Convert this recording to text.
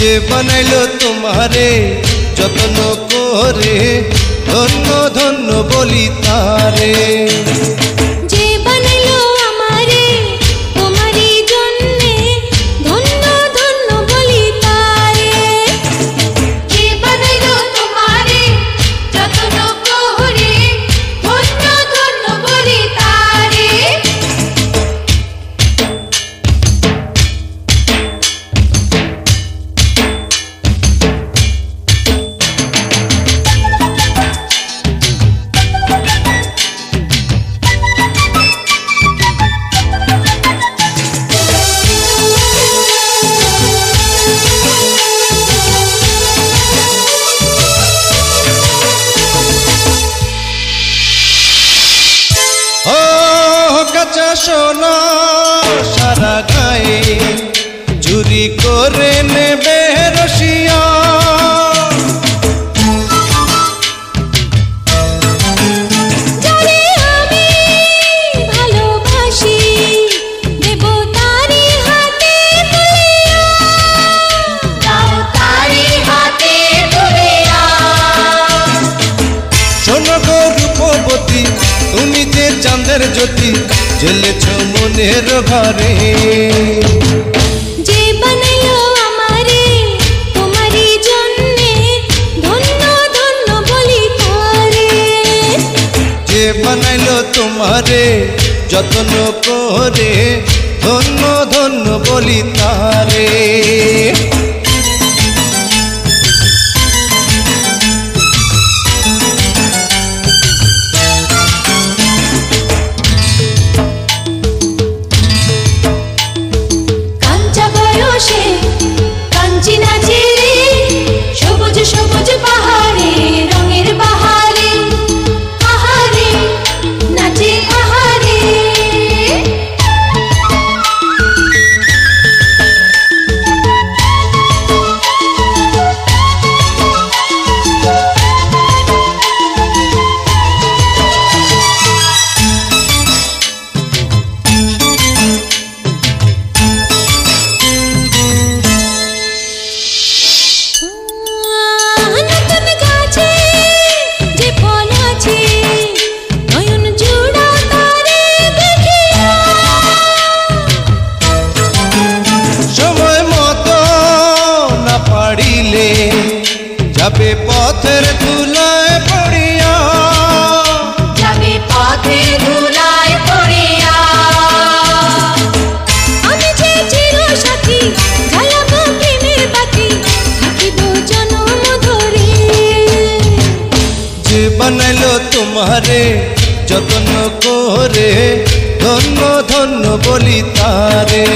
যে বানাইলো তোমারে যত্ন করে ধন্য ধন্য বলি তারে। কাঁচা সোনা সারা গায়ে চুরি করে নেবে রসিয়া যারে আমি ভালোবাসি দেব তারি হাতে তুলিয়া দাও তারি হাতে তুলিয়া শোনো গো রূপবতী তুমি যে জ্যোতি জ্বেলেছ মনের ঘরে। বানাইলো তোমারে যত্ন করে ধন্য ধন্য বলি তারে। যাবে পথের ধুলায় পড়িয়া। যাবে পথে ধুলায় পড়িয়া। আমি যে চির সাথী জ্বালাবো প্রেমের বাতি থাকিব জনম ধরে যে বানাইলো তোমারে যত্ন করে ধন্য ধন্য বলি তারে।